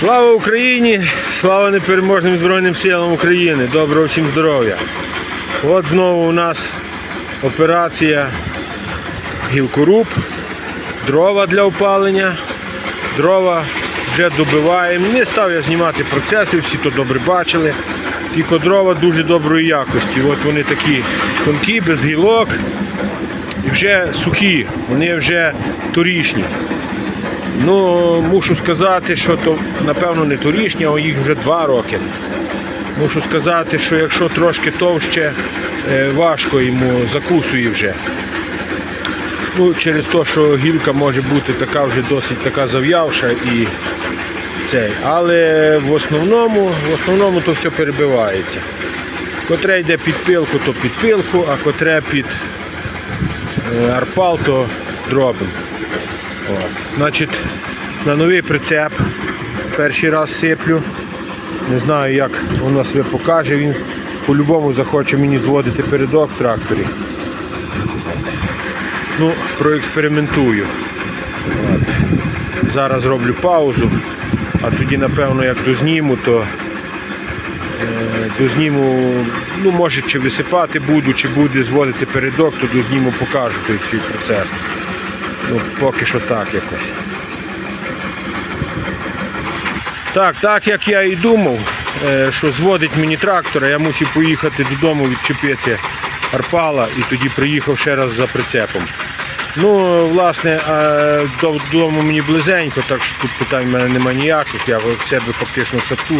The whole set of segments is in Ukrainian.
Слава Україні! Слава непереможним Збройним силам України! Доброго всім здоров'я! От знову у нас операція гілкоруб, дрова для опалення. Дрова вже добиваємо. Не став я знімати процеси, всі то добре бачили. Тільки дрова дуже доброї якості. От вони такі тонкі, без гілок і вже сухі, вони вже торішні. Ну, мушу сказати, що то, напевно, не торішні, а їх вже два роки. Мушу сказати, що якщо трошки товще, е, важко йому закусує вже. Ну, через те, що гілка може бути така вже досить така зав'явша і цей. Але в основному, в основному то все перебивається. Котре йде під пилку, то під пилку, а котре під е, арпал, то дробим. Значить, на новий прицеп перший раз сиплю. Не знаю, як воно себе покаже. Він по-любому захоче мені зводити передок в тракторі. Ну, проекспериментую. Зараз роблю паузу, а тоді, напевно, як дозніму, то е, дозніму, ну, може, чи висипати буду, чи буде зводити передок, то дозніму покажу той свій процес. Ну, поки що так якось. Так, так як я і думав, е, що зводить мені трактора, я мусив поїхати додому відчепити арпала і тоді приїхав ще раз за прицепом. Ну, власне, е, додому мені близенько, так що тут питань в мене немає ніяких, я в себе фактично в садку.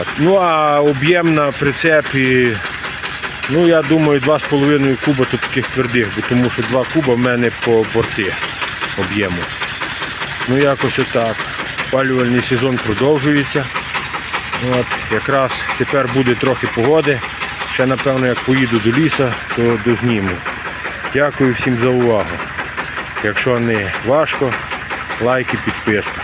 От. Ну а об'єм на прицепі, ну я думаю, 2,5 куба тут таких твердих, бо тому що 2 куба в мене по борти об'єму. Ну якось отак. Опалювальний сезон продовжується. От, якраз тепер буде трохи погоди. Ще напевно як поїду до лісу, то дозніму. Дякую всім за увагу. Якщо не важко, лайк і підписка.